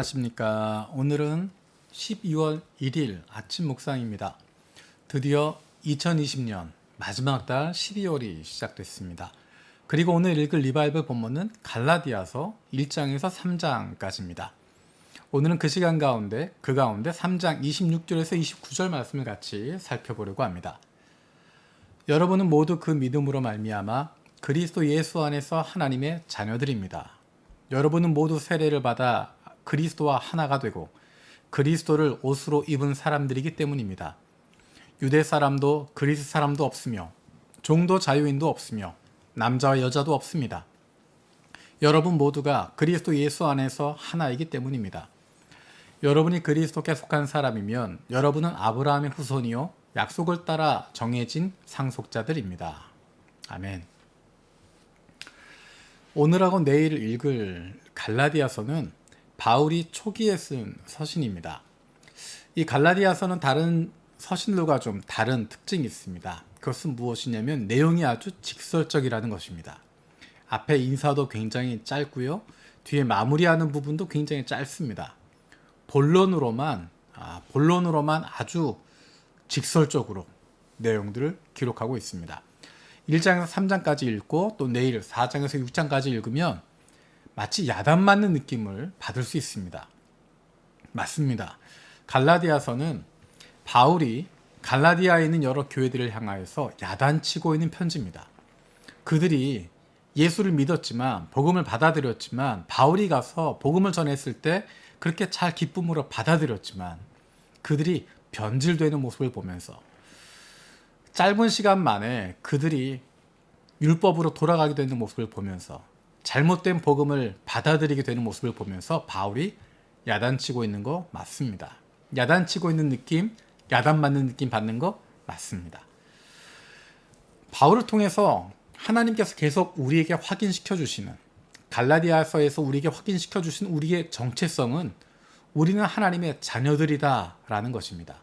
안녕하십니까. 오늘은 12월 1일 아침 묵상입니다. 드디어 2020년 마지막 달 12월이 시작됐습니다. 그리고 오늘 읽을 리바이블 본문은 갈라디아서 1장에서 3장까지입니다. 오늘은 그 시간 가운데 그 가운데 3장 26절에서 29절 말씀을 같이 살펴보려고 합니다. 여러분은 모두 그 믿음으로 말미암아 그리스도 예수 안에서 하나님의 자녀들입니다. 여러분은 모두 세례를 받아 그리스도와 하나가 되고 그리스도를 옷으로 입은 사람들이기 때문입니다. 유대 사람도 그리스 사람도 없으며 종도 자유인도 없으며 남자와 여자도 없습니다. 여러분 모두가 그리스도 예수 안에서 하나이기 때문입니다. 여러분이 그리스도께 속한 사람이면 여러분은 아브라함의 후손이요 약속을 따라 정해진 상속자들입니다. 아멘. 오늘하고 내일 읽을 갈라디아서는 바울이 초기에 쓴 서신입니다. 이 갈라디아서는 다른 서신들과 좀 다른 특징이 있습니다. 그것은 무엇이냐면 내용이 아주 직설적이라는 것입니다. 앞에 인사도 굉장히 짧고요. 뒤에 마무리하는 부분도 굉장히 짧습니다. 본론으로만 아, 본론으로만 아주 직설적으로 내용들을 기록하고 있습니다. 1장에서 3장까지 읽고 또 내일 4장에서 6장까지 읽으면 마치 야단 맞는 느낌을 받을 수 있습니다. 맞습니다. 갈라디아서는 바울이 갈라디아에 있는 여러 교회들을 향하여서 야단치고 있는 편지입니다. 그들이 예수를 믿었지만 복음을 받아들였지만 바울이 가서 복음을 전했을 때 그렇게 잘 기쁨으로 받아들였지만 그들이 변질되는 모습을 보면서 짧은 시간 만에 그들이 율법으로 돌아가게 되는 모습을 보면서 잘못된 복음을 받아들이게 되는 모습을 보면서 바울이 야단치고 있는 거 맞습니다. 야단치고 있는 느낌, 야단 맞는 느낌 받는 거 맞습니다. 바울을 통해서 하나님께서 계속 우리에게 확인시켜 주시는 갈라디아서에서 우리에게 확인시켜 주신 우리의 정체성은 우리는 하나님의 자녀들이다라는 것입니다.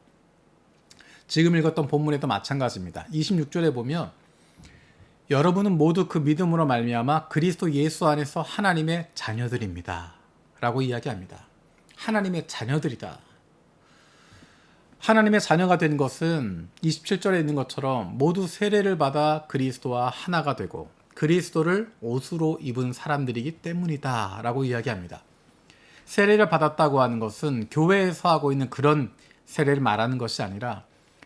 지금 읽었던 본문에도 마찬가지입니다. 26절에 보면 여러분은 모두 그 믿음으로 말미암아 그리스도 예수 안에서 하나님의 자녀들입니다. 라고 이야기합니다. 하나님의 자녀들이다. 하나님의 자녀가 된 것은 27절에 있는 것처럼 모두 세례를 받아 그리스도와 하나가 되고 그리스도를 옷으로 입은 사람들이기 때문이다. 라고 이야기합니다. 세례를 받았다고 하는 것은 교회에서 하고 있는 그런 세례를 말하는 것이 아니라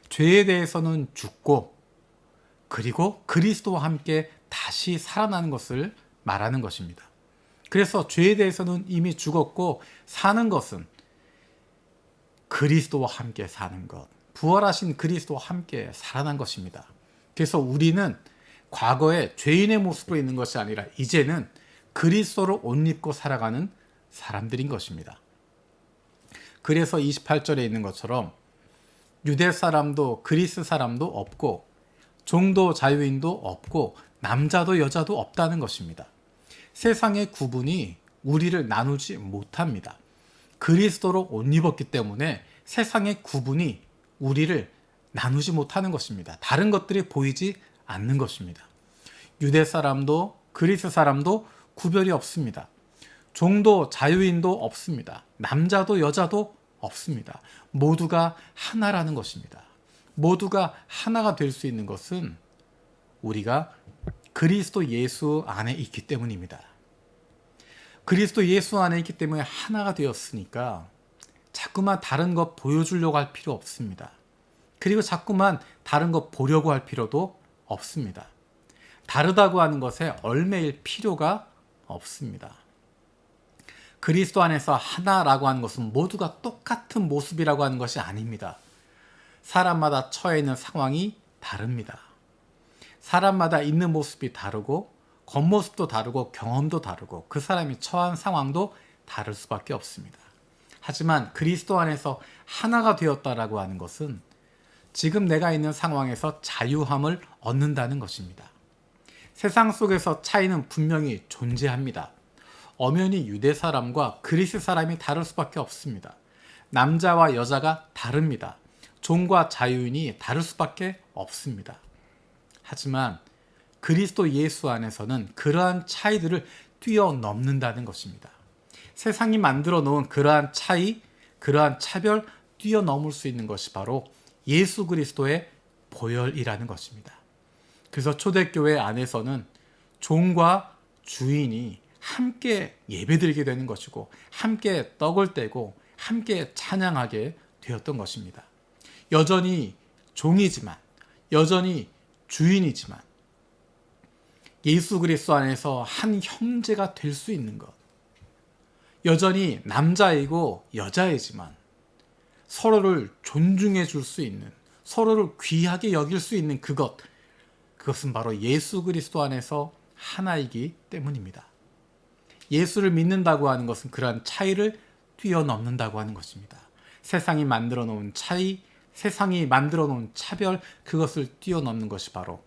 죄에 대해서는 죽고 그리고 그리스도와 함께 다시 살아나는 것을 말하는 것입니다. 그래서 죄에 대해서는 이미 죽었고 사는 것은 그리스도와 함께 사는 것. 부활하신 그리스도와 함께 살아난 것입니다. 그래서 우리는 과거에 죄인의 모습으로 있는 것이 아니라 이제는 그리스도를 옷 입고 살아가는 사람들인 것입니다. 그래서 28절에 있는 것처럼 유대 사람도 그리스 사람도 없고 종도 자유인도 없고 남자도 여자도 없다는 것입니다. 세상의 구분이 우리를 나누지 못합니다. 그리스도로 옷 입었기 때문에 세상의 구분이 우리를 나누지 못하는 것입니다. 다른 것들이 보이지 않는 것입니다. 유대 사람도 그리스 사람도 구별이 없습니다. 종도 자유인도 없습니다. 남자도 여자도 없습니다. 모두가 하나라는 것입니다. 모두가 하나가 될 수 있는 것은 우리가 그리스도 예수 안에 있기 때문입니다. 그리스도 예수 안에 있기 때문에 하나가 되었으니까 자꾸만 다른 것 보여주려고 할 필요 없습니다. 그리고 자꾸만 다른 것 보려고 할 필요도 없습니다. 다르다고 하는 것에 얼매일 필요가 없습니다. 그리스도 안에서 하나라고 하는 것은 모두가 똑같은 모습이라고 하는 것이 아닙니다. 사람마다 처해 있는 상황이 다릅니다. 사람마다 있는 모습이 다르고 겉모습도 다르고 경험도 다르고 그 사람이 처한 상황도 다를 수밖에 없습니다. 하지만 그리스도 안에서 하나가 되었다라고 하는 것은 지금 내가 있는 상황에서 자유함을 얻는다는 것입니다. 세상 속에서 차이는 분명히 존재합니다. 엄연히 유대 사람과 그리스 사람이 다를 수밖에 없습니다. 남자와 여자가 다릅니다. 종과 자유인이 다를 수밖에 없습니다. 하지만 그리스도 예수 안에서는 그러한 차이들을 뛰어넘는다는 것입니다. 세상이 만들어 놓은 그러한 차이, 그러한 차별 뛰어넘을 수 있는 것이 바로 예수 그리스도의 보혈이라는 것입니다. 그래서 초대교회 안에서는 종과 주인이 함께 예배드리게 되는 것이고 함께 떡을 떼고 함께 찬양하게 되었던 것입니다. 여전히 종이지만 여전히 주인이지만 예수 그리스도 안에서 한 형제가 될 수 있는 것. 여전히 남자이고 여자이지만 서로를 존중해 줄 수 있는 서로를 귀하게 여길 수 있는 그것. 그것은 바로 예수 그리스도 안에서 하나이기 때문입니다. 예수를 믿는다고 하는 것은 그러한 차이를 뛰어넘는다고 하는 것입니다. 세상이 만들어 놓은 차이, 세상이 만들어 놓은 차별, 그것을 뛰어넘는 것이 바로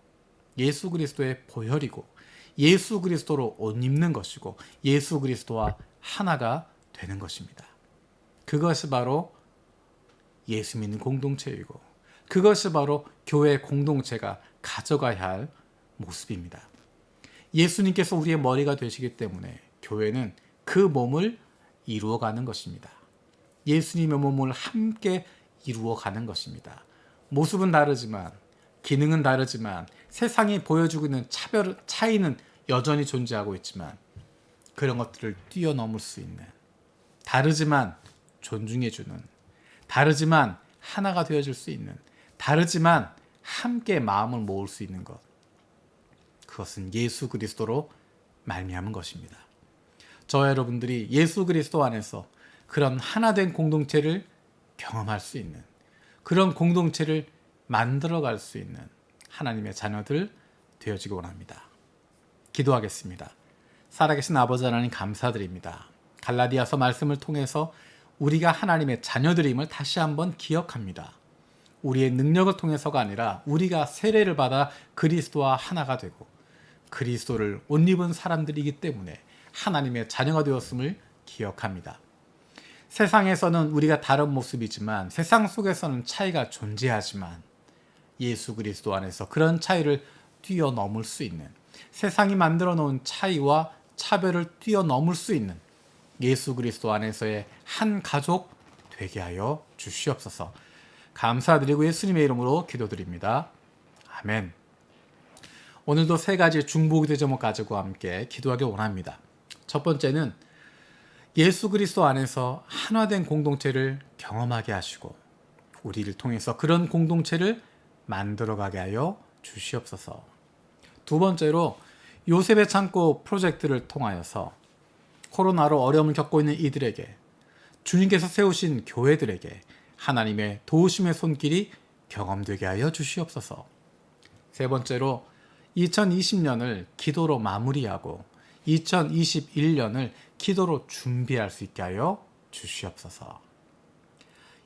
예수 그리스도의 보혈이고 예수 그리스도로 옷 입는 것이고 예수 그리스도와 하나가 되는 것입니다. 그것이 바로 예수 믿는 공동체이고 그것이 바로 교회 공동체가 가져가야 할 모습입니다. 예수님께서 우리의 머리가 되시기 때문에 교회는 그 몸을 이루어가는 것입니다. 예수님의 몸을 함께 이루어가는 것입니다. 모습은 다르지만 기능은 다르지만 세상이 보여주고 있는 차별 차이는 여전히 존재하고 있지만 그런 것들을 뛰어넘을 수 있는 다르지만 존중해주는 다르지만 하나가 되어줄 수 있는 다르지만 함께 마음을 모을 수 있는 것 그것은 예수 그리스도로 말미암은 것입니다. 저 여러분들이 예수 그리스도 안에서 그런 하나된 공동체를 경험할 수 있는 그런 공동체를 만들어갈 수 있는 하나님의 자녀들 되어지기 원합니다. 기도하겠습니다. 살아계신 아버지 하나님 감사드립니다. 갈라디아서 말씀을 통해서 우리가 하나님의 자녀들임을 다시 한번 기억합니다. 우리의 능력을 통해서가 아니라 우리가 세례를 받아 그리스도와 하나가 되고 그리스도를 옷 입은 사람들이기 때문에 하나님의 자녀가 되었음을 기억합니다. 세상에서는 우리가 다른 모습이지만 세상 속에서는 차이가 존재하지만 예수 그리스도 안에서 그런 차이를 뛰어넘을 수 있는 세상이 만들어 놓은 차이와 차별을 뛰어넘을 수 있는 예수 그리스도 안에서의 한 가족 되게 하여 주시옵소서. 감사드리고 예수님의 이름으로 기도드립니다. 아멘. 오늘도 세 가지 중보기도 제목 가지고 함께 기도하길 원합니다. 첫 번째는 예수 그리스도 안에서 하나된 공동체를 경험하게 하시고 우리를 통해서 그런 공동체를 만들어가게 하여 주시옵소서. 두 번째로 요셉의 창고 프로젝트를 통하여서 코로나로 어려움을 겪고 있는 이들에게 주님께서 세우신 교회들에게 하나님의 도우심의 손길이 경험되게 하여 주시옵소서. 세 번째로 2020년을 기도로 마무리하고 2021년을 기도로 준비할 수 있게 하여 주시옵소서.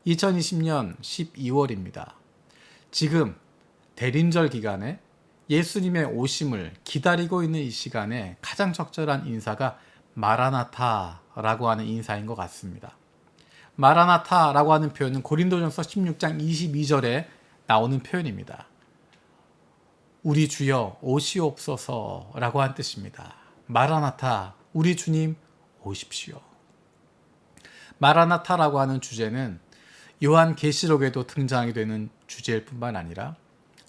2020년 12월입니다. 지금 대림절 기간에 예수님의 오심을 기다리고 있는 이 시간에 가장 적절한 인사가 마라나타라고 하는 인사인 것 같습니다. 마라나타라고 하는 표현은 고린도전서 16장 22절에 나오는 표현입니다. 우리 주여 오시옵소서라고 한 뜻입니다. 마라나타, 우리 주님 오십시오. 마라나타라고 하는 주제는 요한 계시록에도 등장하게 되는 주제일 뿐만 아니라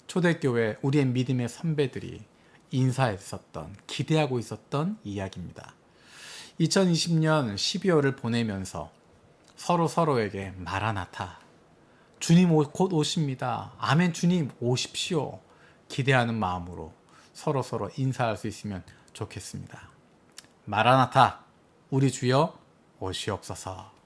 초대교회 우리의 믿음의 선배들이 인사했었던 기대하고 있었던 이야기입니다. 2020년 12월을 보내면서 서로 서로에게 마라나타 주님 곧 오십니다. 아멘 주님 오십시오. 기대하는 마음으로 서로 서로 인사할 수 있으면 좋겠습니다. 마라나타 우리 주여 오시옵소서.